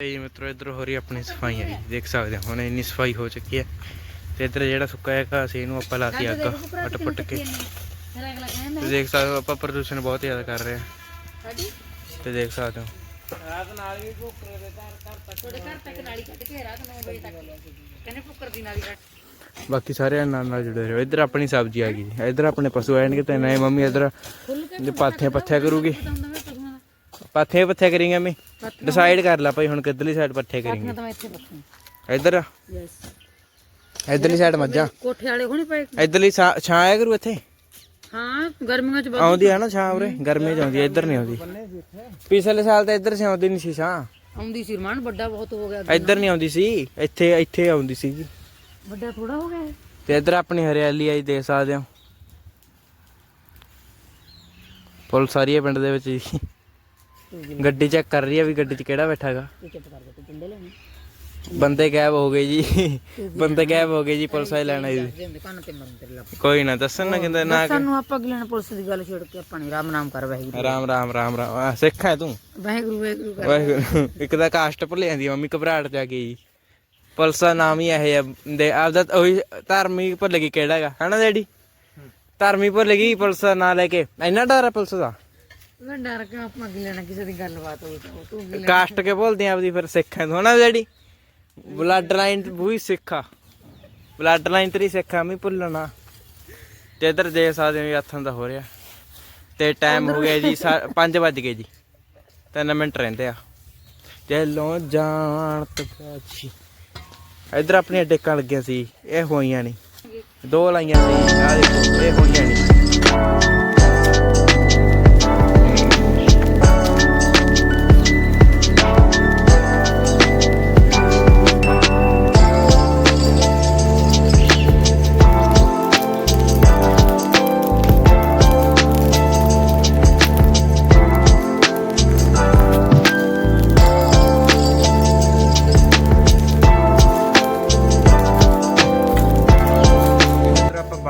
ਤੇ ਜੀ ਮਿੱਤਰੋ ਇੱਧਰ ਹੋ ਰਹੀ ਆਪਣੀ ਸਫ਼ਾਈ। ਹੈ ਦੇਖ ਸਕਦੇ ਹੋ ਹੁਣ ਇੰਨੀ ਸਫ਼ਾਈ ਹੋ ਚੁੱਕੀ ਹੈ ਤੇ ਇੱਧਰ ਜਿਹੜਾ ਸੁੱਕਾ ਹੈ ਘਾਹ ਸੀ ਇਹਨੂੰ ਆਪਾਂ ਲਾਤੀ ਅੱਗ ਪੱਟ ਕੇ ਤੇ ਦੇਖ ਸਕਦੇ ਹੋ ਆਪਾਂ ਪ੍ਰਦੂਸ਼ਣ ਬਹੁਤ ਜ਼ਿਆਦਾ ਕਰ ਰਹੇ ਹਾਂ। ਤੇ ਦੇਖ ਸਕਦੇ ਹੋ। ਤੁਹਾਡੇ ਘਰ ਤੱਕ ਨਾਲੀ ਕੱਢ ਕੇ ਰਾਤ 9 ਵਜੇ ਤੱਕ ਕਹਿੰਦੇ ਫੁੱਕਰ ਦੀ ਨਾਲੀ ਕੱਢ। ਬਾਕੀ ਸਾਰੇ ਨਾਲ ਨਾਲ ਜੁੜੇ ਰਹੋ। ਇੱਧਰ ਆਪਣੀ ਸਬਜ਼ੀ ਆ ਗਈ। ਜੀ। ਇੱਧਰ ਆਪਣੇ ਪਸ਼ੂ ਆਣਗੇ ਤੇ ਨਹੀਂ ਮੰਮੀ ਇੱਧਰ ਖੁੱਲ ਕੇ ਜੇ ਪਾਥੇ ਪੱਥਿਆ ਕਰੂਗੀ। ਪਾਥੇ ਪੱਥਿਆ ਕਰੀਂਗੇ ਮੈਂ ਡਿਸਾਈਡ ਕਰ ਲੈ ਭਾਈ ਹੁਣ ਕਿੱਧਰਲੀ ਸਾਈਡ ਪੱਠੇ ਕਰੀਂਗੇ? ਤਾਂ ਇੱਥੇ ਇੱਧਰ? ਯੈਸ ਇੱਧਰਲੀ ਸਾਈਡ ਮੱਝਾਂ? ਕੋਠੇ ਵਾਲੇ ਹੋਣੀ ਪਏ। ਇੱਧਰਲੀ ਛਾਂ ਆਇਆ ਕਰੂ ਇੱਥੇ? ਹਾਂ ਗਰਮੀਆਂ ਚ ਆਉਂਦੀ ਆ ਨਾ ਛਾਂ ਉਰੇ? ਗਰਮੀ ਚ ਆਉਂਦੀ ਇੱਧਰ ਨਹੀਂ ਆਉਂਦੀ। ਪਿਛਲੇ ਸਾਲ ਤਾਂ ਇੱਧਰ ਸੀ ਆਉਂਦੀ ਨਹੀਂ ਸੀ ਛਾਂ। ਆਉਂਦੀ ਸੀ ਰਮਾਨ ਵੱਡਾ ਬਹੁਤ ਹੋ ਗਿਆ ਇੱਧਰ ਨਹੀਂ ਆਉਂਦੀ ਸੀ ਇੱਥੇ ਇੱਥੇ ਆਉਂਦੀ ਸੀ ਜੀ। ਵੱਡਾ ਥੋੜਾ ਹੋ ਗਿਆ। ਤੇ ਇੱਧਰ ਆਪਣੀ ਹਰਿਆਲੀ ਆਈ ਦੇਖ ਸਕਦੇ ਹੋ। ਪੁਲ ਸਾਰੀ ਹੈ ਪਿੰਡ ਦੇ ਵਿੱਚ ਜੀ। ਗੱਡੀ ਚੈੱਕ ਕਰ ਰਹੀ ਹੈ ਵੀ ਗੱਡੀ 'ਚ ਕਿਹੜਾ ਬੈਠਾ ਹੈਗਾ। ਤੂੰ ਚੁੱਪ ਕਰ ਜਾ ਤੂੰ ਪਿੰਡੇ ਲੈਣੇ ਬੰਦੇ ਗਾਇਬ ਹੋ ਗਏ ਜੀ। ਬੰਦੇ ਗਾਇਬ ਹੋ ਗਏ ਜੀ ਪੁਲਿਸ ਵਾਲੇ ਲੈਣ ਆਈ ਸੀ। ਦੇ ਹੁੰਦੇ ਕੰਨ ਤੇ ਮਰਨ ਤੇਰੇ ਲੱਗ ਕੋਈ ਨਾ ਦੱਸਣ ਨਾ ਕਹਿੰਦਾ ਨਾ ਸਾਨੂੰ ਆਪਾਂ ਅਗਲੇ ਨਾਲ ਪੁਲਿਸ ਦੀ ਗੱਲ ਛੇੜ ਕੇ ਆਪਾਂ ਨਹੀਂ ਰਾਮ ਨਾਮ ਕਰ ਵਾਹਿਗੁਰੂ। ਰਾਮ ਰਾਮ ਰਾਮ ਰਾਮ। ਆਹ ਸਿੱਖ ਹੈ ਤੂੰ? ਵਾਹਿਗੁਰੂ ਵਾਹਿਗੁਰੂ ਕਰ। ਵਾਹਿਗੁਰੂ। ਇੱਕ ਤਾਂ ਕਾਸਟ ਭੁੱਲ ਜਾਂਦੀ ਆ, ਮੰਮੀ ਘਬਰਾਹਟ ਚ ਆ ਗਈ। ਪੁਲਿਸ ਦਾ ਨਾਮ ਹੀ ਇਹ ਹੈ ਦੇ ਆਪਦਾ ਉਹੀ ਧਰਮੀ ਭੁੱਲ ਗਈ ਕਿਹੜਾ ਹੈਗਾ। ਹਨਾ ਡੈਡੀ? ਧਰਮੀ ਭੁੱਲ ਗਈ ਪੁਲਿਸ ਦਾ ਨਾਂ ਲੈ ਕੇ। ਇੰਨਾ ਡਰ ਹੈ ਪੁਲਿਸ ਦਾ? ਮੈਂ ਡਰ ਕੇ ਆਪਾਂ ਅਗਲੇ ਨਾਲ ਕਿਸੇ ਦੀ ਗੱਲਬਾਤ ਹੋਵੇ ਤਾਂ ਤੂੰ ਅਗਲੇ ਕਾਸਟ ਕੇ ਭੁੱਲਦੇ ਆ ਆਪਦੀ ਫਿਰ ਸਿੱਖ ਹੈ ਹਨਾ ਡੈਡੀ ਬਲੱਡ ਲਾਈਨ ਵੀ ਸਿੱਖ ਬਲੱਡ ਲਾਈਨ ਤੇਰੀ ਸਿੱਖ ਆ ਭੁੱਲਣਾ। ਤੇ ਇਧਰ ਦੇ ਸਕਦੇ ਹੋ ਵੀ ਹੱਥਾਂ ਦਾ ਹੋ ਰਿਹਾ। ਤੇ ਟਾਈਮ ਹੋ ਗਿਆ ਜੀ 5 ਵੱਜ ਗਏ ਜੀ। 3 ਮਿੰਟ ਰਹਿੰਦੇ ਆ। ਚਲੋ ਜਾਣ ਤਕਾਜੀ ਇਧਰ ਆਪਣੀਆਂ ਡੇਕਾਂ ਲੱਗੀਆਂ ਸੀ, ਇਹ ਹੋਈਆਂ ਨਹੀਂ। ਦੋ ਲਾਈਆਂ ਸੀ ਆ ਦੇਖੋ।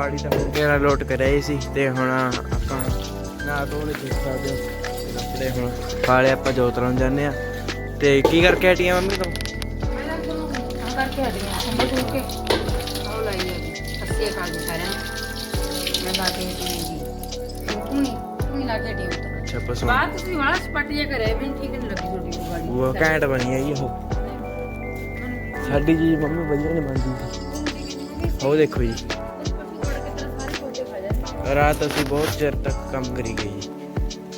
ਆਪਾਂ ਬਾੜੀ ਦਾ ਤੇਰਾ ਲੋਟ ਕਰਿਆ ਸੀ ਤੇ ਹੁਣ ਆਪਾਂ ਨਾ ਦੋਲੇ ਦੇਖ ਸਕਦੇ। ਹੋ ਤੇ ਕੱਪੜੇ ਹੁਣ ਪਾਲੇ ਆਪਾਂ ਜੋਤ ਲਾਉਣ ਜਾਂਦੇ ਆ ਤੇ ਕੀ ਕਰਕੇ ਹਟੀਆਂ ਮੰਮੀ ਤੋਂ? ਤਾਂ ਕਰਕੇ ਸੰਭਲ ਕੇ। ਆਉ ਲਾਈ ਕਾਲ ਸਾਰਿਆਂ। ਮੈਂ ਜੀ ਤੂੰ ਨਹੀਂ ਤੂੰ ਨਹੀਂ ਤਾਂ। ਅੱਛਾ ਬਾਤ ਤੁਸੀਂ ਵਾਲਾ ਸਪੱਟ ਠੀਕ ਨਹੀਂ ਲੱਗੀ ਗਾੜੀ। ਉਹ ਘੈਂਟ ਬਣੀ ਹੈ ਸਾਡੀ ਜੀ ਮੰਮੀ ਵਧੀਆ ਨਹੀਂ ਬਣਦੀ। ਉਹ ਦੇਖੋ ਜੀ। ਰਾਤ ਅਸੀਂ ਬਹੁਤ ਚਿਰ ਤੱਕ ਕੰਮ ਕਰੀ ਗਏ ਜੀ।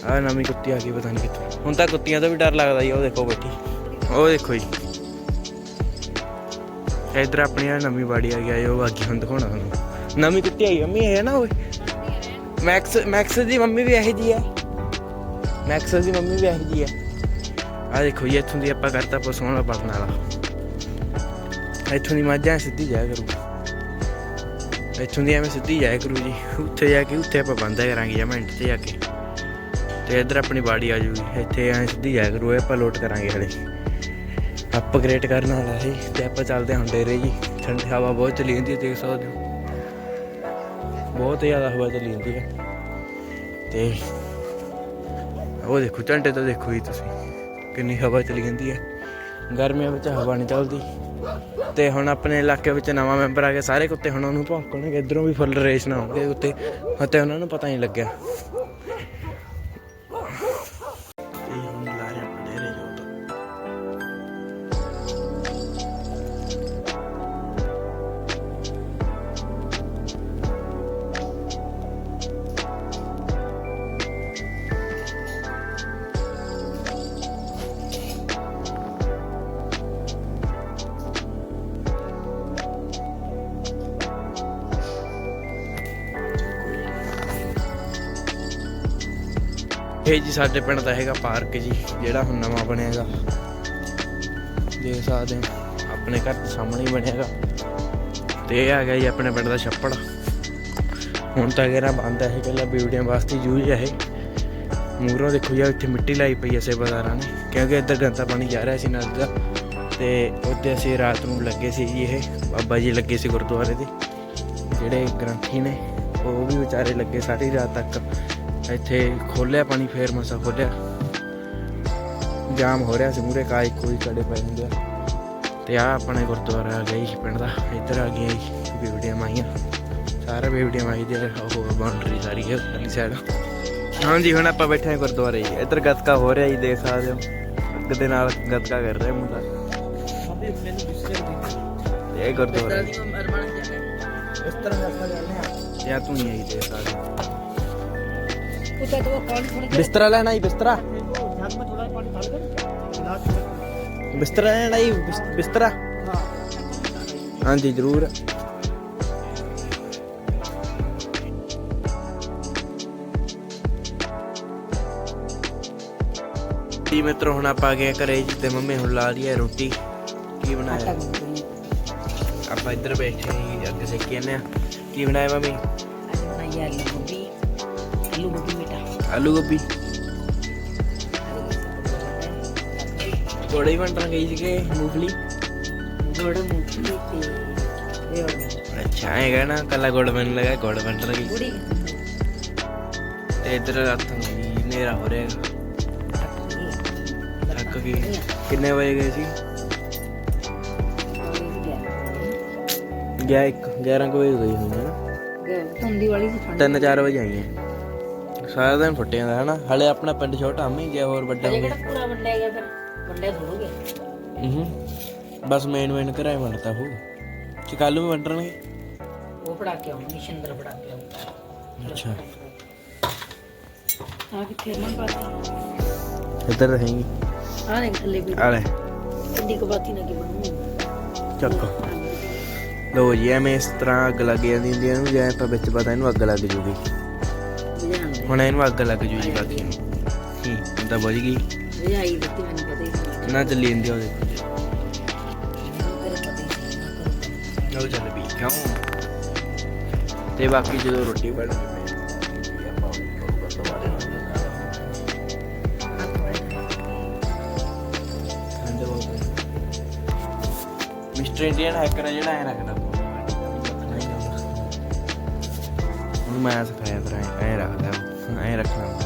ਆ ਨਵੀਂ ਕੁੱਤੀ ਆ ਗਈ, ਪਤਾ ਨਹੀਂ ਕਿੱਥੋਂ। ਹੁਣ ਤਾਂ ਕੁੱਤੀਆਂ ਤੋਂ ਵੀ ਡਰ ਲੱਗਦਾ ਜੀ, ਉਹ ਦੇਖੋ ਬੈਠੀ। ਉਹ ਦੇਖੋ ਜੀ। ਇਧਰ ਆਪਣੀ ਆਹ ਨਵੀਂ ਬਾੜੀ ਆ ਗਿਆ ਉਹ ਬਾਕੀ ਹੁਣ ਦਿਖਾਉਣਾ ਤੁਹਾਨੂੰ। ਨਵੀਂ ਕੁੱਤੀ ਆਈ, ਮੰਮੀ ਇਹ ਨਾ ਓਏ ਮੈਕਸ ਮੈਕਸ ਦੀ ਮੰਮੀ ਵੀ ਇਹੋ ਜੀ ਹੈ ਮੈਕਸ ਦੀ ਮੰਮੀ ਵੀ ਇਹੋ ਜੀ ਹੈ ਆ ਦੇਖੋ ਜੀ, ਇੱਥੋਂ ਦੀ ਆਪਾਂ ਕਰਤਾ ਪਸ਼ੂਆਂ ਦਾ ਬਲਨ ਵਾਲਾ। ਇੱਥੋਂ ਦੀ ਮੱਝਾਂ ਸਿੱਧੀ ਜਾਇਆ ਕਰੂ ਇੱਥੋਂ ਦੀ ਐਵੇਂ ਸਿੱਧੀ ਜਾਇਆ ਕਰੂ ਜੀ। ਉੱਥੇ ਜਾ ਕੇ, ਉੱਥੇ ਆਪਾਂ ਬੰਦਾ ਕਰਾਂਗੇ ਜਾਂ ਮਿੰਟ ਤੇ ਜਾ ਕੇ। ਤੇ ਇੱਧਰ ਆਪਣੀ ਬਾੜੀ ਆ ਜੂਗੀ। ਇੱਥੇ ਐਂ ਸਿੱਧੀ ਜਾਇਆ ਕਰੂ, ਇਹ ਆਪਾਂ ਲੋਟ ਕਰਾਂਗੇ ਹਲੇ। ਅਪਗ੍ਰੇਡ ਕਰਨ ਵਾਲਾ ਹੈ ਤੇ ਆਪਾਂ ਚੱਲਦੇ ਹਾਂ ਹੁਣ ਡੇਰੇ ਜੀ। ਠੰਡੀ ਹਵਾ ਬਹੁਤ ਚਲੀ ਜਾਂਦੀ ਹੈ, ਦੇਖ ਸਕਦੇ ਹੋ। ਬਹੁਤ ਜ਼ਿਆਦਾ ਹਵਾ ਚਲੀ ਜਾਂਦੀ ਹੈ। ਤੇ ਉਹ ਦੇਖੋ, ਝੰਡੇ ਤੋਂ ਦੇਖੋ ਜੀ ਤੁਸੀਂ। ਕਿੰਨੀ ਹਵਾ ਚਲੀ ਜਾਂਦੀ ਹੈ। ਗਰਮੀਆਂ ਵਿੱਚ ਹਵਾ ਨਹੀਂ ਚੱਲਦੀ। ਤੇ ਹੁਣ ਆਪਣੇ ਇਲਾਕੇ ਵਿੱਚ ਨਵਾਂ ਮੈਂਬਰ ਆ ਗਿਆ, ਸਾਰੇ ਕੁੱਤੇ ਹੁਣ ਉਹਨੂੰ ਭੌਂਕਣਗੇ, ਇਧਰੋਂ ਵੀ ਫੁੱਲ ਰੇਸ ਨਾ ਹੋਣਗੇ ਕੁੱਤੇ ਅਤੇ ਉਹਨਾਂ ਨੂੰ ਪਤਾ ਨਹੀਂ ਲੱਗਿਆ। ਇਹ ਜੀ ਸਾਡੇ ਪਿੰਡ ਦਾ ਹੈਗਾ ਪਾਰਕ ਜੀ, ਜਿਹੜਾ ਹੁਣ ਨਵਾਂ ਬਣਿਆ ਹੈਗਾ ਦੇਖ ਸਕਦੇ ਹੋ, ਆਪਣੇ ਘਰ ਦੇ ਸਾਹਮਣੇ ਹੀ ਬਣਿਆ ਹੈਗਾ ਤੇ ਇਹ ਆ ਗਿਆ ਜੀ ਆਪਣੇ ਪਿੰਡ ਦਾ ਛੱਪੜ। ਹੁਣ ਤਾਂ ਗੇਰਾ ਬੰਦ ਹੈ ਪਹਿਲਾਂ ਬਿਊਟੀਆਂ ਵਾਸਤੇ ਯੂਜ਼ ਹੈ ਇਹ। ਮੂਰੋਂ ਦੇਖੋ ਜੀ ਇੱਥੇ ਮਿੱਟੀ ਲਾਈ ਪਈ ਐ ਸੇਵਾਦਾਰਾਂ ਨੇ, ਕਿਉਂਕਿ ਇੱਧਰ ਗੰਦਾ ਪਾਣੀ ਜਾ ਰਿਹਾ ਸੀ ਨਦੀ ਦਾ। ਤੇ ਉੱਥੇ ਅਸੀਂ ਰਾਤ ਨੂੰ ਲੱਗੇ ਸੀ ਜੀ ਇਹ, ਬਾਬਾ ਜੀ ਲੱਗੇ ਸੀ ਗੁਰਦੁਆਰੇ ਦੇ। ਜਿਹੜੇ ਗ੍ਰੰਥੀ ਨੇ, ਉਹ ਵੀ ਵਿਚਾਰੇ ਲੱਗੇ ਸਾਰੀ ਰਾਤ ਤੱਕ। ਇੱਥੇ ਖੋਲਿਆ ਪਾਣੀ ਫੇਰ ਮਸਾ ਖੋਲਿਆ। ਜਾਮ ਹੋ ਰਿਹਾ ਸੀ ਮੂਰੇ ਕਾਜ ਕੋਈ ਕੜੇ ਪਏ ਹੁੰਦੇ ਤੇ ਆ ਆਪਣੇ ਗੁਰਦੁਆਰਾ ਆ ਗਈ ਪਿੰਡ ਦਾ। ਇੱਧਰ ਆ ਗਈਆਂ ਜੀ ਬੀਵੜੀਆਂ ਮਾਈਆਂ। ਸਾਰਾ ਬੀਵੜੀਆਂ ਮਾਈ ਦੇ ਉਹ ਬਾਉਂਡਰੀ ਸਾਰੀ ਹੈ ਉੱਪਰਲੀ ਸਾਈਡ ਹਾਂਜੀ ਹੁਣ ਆਪਾਂ ਬੈਠੇ ਹਾਂ ਗੁਰਦੁਆਰੇ ਜੀ। ਇੱਧਰ ਗੱਤਕਾ ਹੋ ਰਿਹਾ ਜੀ ਦੇਖ ਸਕਦੇ ਹੋ। ਅੱਗ ਦੇ ਨਾਲ ਗੱਤਕਾ ਕਰ ਰਿਹਾ ਮੁੰਡਾ। ਤੇ ਇਹ ਗੁਰਦੁਆਰਾ। ਇਸ ਤਰ੍ਹਾਂ ਗੱਤਕਾ ਜਾਂਦੇ ਆ। ਜਾਂ ਤੂੰ ਹੀ ਆਈ ਦੇਖ ਸਕਦੇ ਹੋ। ਪੁੱਤਾ ਤੋ ਕੌਣ ਥੋੜੀ ਬਿਸਤਰਾ ਲੈਣਾ ਜੀ ਬਿਸਤਰਾ। ਬਿਸਤਰਾ ਲੈਣਾ ਜੀ ਬਿਸ- ਬਿਸਤਰਾ। ਹਾਂਜੀ ਜ਼ਰੂਰ। ਜੀ ਮਿੱਤਰੋ ਹੁਣ ਆਪਾਂ ਆ ਗਏ ਘਰੇ ਜੀ ਤੇ ਮੰਮੀ ਹੁਣ ਲਾ ਰਹੀ ਹੈ ਰੋਟੀ। ਕੀ ਬਣਾਇਆ? ਆਪਾਂ ਇੱਧਰ ਬੈਠੇ ਹਾਂ ਜੀ, ਅੱਗ ਸੇਕੀ ਜਾਂਦੇ ਆ ਕੀ ਬਣਾਇਆ ਮੰਮੀ? ਬਣਾਈ ਆਲੂ ਗੋਭੀ। ਆਲੂ ਗੋਭੀ ਬੇਟਾ ਆਲੂ ਗੋਭੀ ਕੋੜੇ ਵੰਡਣ ਗਈ ਸੀਗੇ ਮੂੰਗਫਲੀ? ਗੋੜ ਮੂੰਗਫਲੀ ਤੇ ਇਹ ਹੋਰ ਅੱਛਾ ਹੈਗਾ ਨਾ ਕੱਲਾ ਗੁੜ ਬਣ ਲਗਾ ਗੁੜ ਵੰਡਣ ਗਈ। ਬੁੜੀ ਤੇ ਇੱਧਰ ਰਾਤ ਨੂੰ ਵੀ ਹਨੇਰਾ ਹੋ ਰਿਹਾ ਹੈਗਾ। ਥੱਕ ਗਏ ਕਿੰਨੇ ਵਜੇ ਗਏ ਸੀ? ਗਿਆ ਇੱਕ 11 ਕੁ ਵਜੇ ਗਈ ਹੋਈ ਸਾਰਾ ਦਿਨ ਫੁੱਟਿਆਂ ਦਾ ਹਨਾ? ਹਲੇ ਆਪਣਾ ਪਿੰਡ ਛੋਟਾ ਆਮੀ ਗਿਆ ਹੋਰ ਵੱਡਾ ਹੋ ਕਿਹੜਾ ਪੂਰਾ ਵੰਡਿਆ ਗਿਆ ਫਿਰ? ਵੰਡਿਆ ਥੋੜੋਗੇ ਹੂੰ। ਬਸ ਮੇਨ ਮੇਨ ਘਰਾਂ ਵੰਡਤਾ ਹੋ ਚਕਾਲੂ ਵੀ ਵੰਡਣਗੇ? ਉਹ ਫੜਾ ਕੇ ਆਉਣਗੇ ਸ਼ਿੰਦਰ ਫੜਾ ਕੇ ਆਉਣਗੇ ਅੱਛਾ। ਆ ਕਿੱਥੇ ਨਾ ਬਾਤੀ? ਇੱਧਰ ਰਹੇਗੀ। ਆ ਦੇਖ ਥੱਲੇ ਵੀ ਆ ਲੈ। ਇੰਡੀ ਕੋ ਬਾਤੀ ਨਾ ਕੀ ਬਣੂ ਚੱਕੋ। ਲੋ ਜੀ ਐਵੇਂ ਇਸ ਤਰ੍ਹਾਂ ਅੱਗ ਲੱਗ ਜਾਂਦੀ ਹੁੰਦੀ ਹੈ ਇਹਨੂੰ ਜੇ ਆਪਾਂ ਵਿੱਚ ਪਤਾ ਇਹਨੂੰ ਅੱਗ ਲੱਗ ਜੂਗੀ। ਹੁਣ ਇਹਨੂੰ ਅੱਗ ਲੱਗ ਜੂ ਜੀ ਬਾਕੀ ਨੂੰ। ਹੂੰ ਤਾਂ ਬੁਝ ਗਈ। ਬੁਝਾਈ ਦਿੱਤੀ ਮੈਨੂੰ ਪਤਾ ਹੀ ਸੀ ਨਾ ਚੱਲੀ ਜਾਂਦੀ ਚੱਲ ਵੀ ਕਿਉਂ? ਤੇ ਬਾਕੀ ਜਦੋਂ ਰੋਟੀ ਬਣ ਮਿਸਟਰ ਇੰਡੀਅਨ ਹੈਕਰ ਹੈ ਜਿਹੜਾ ਐ ਰੱਖਦਾ। ਹੁਣ ਮੈਂ ਸਿਖਾਇਆ ਤਰਾ ਐ ਰੱਖਦਾ। ਐ ਰੱਖਣਾ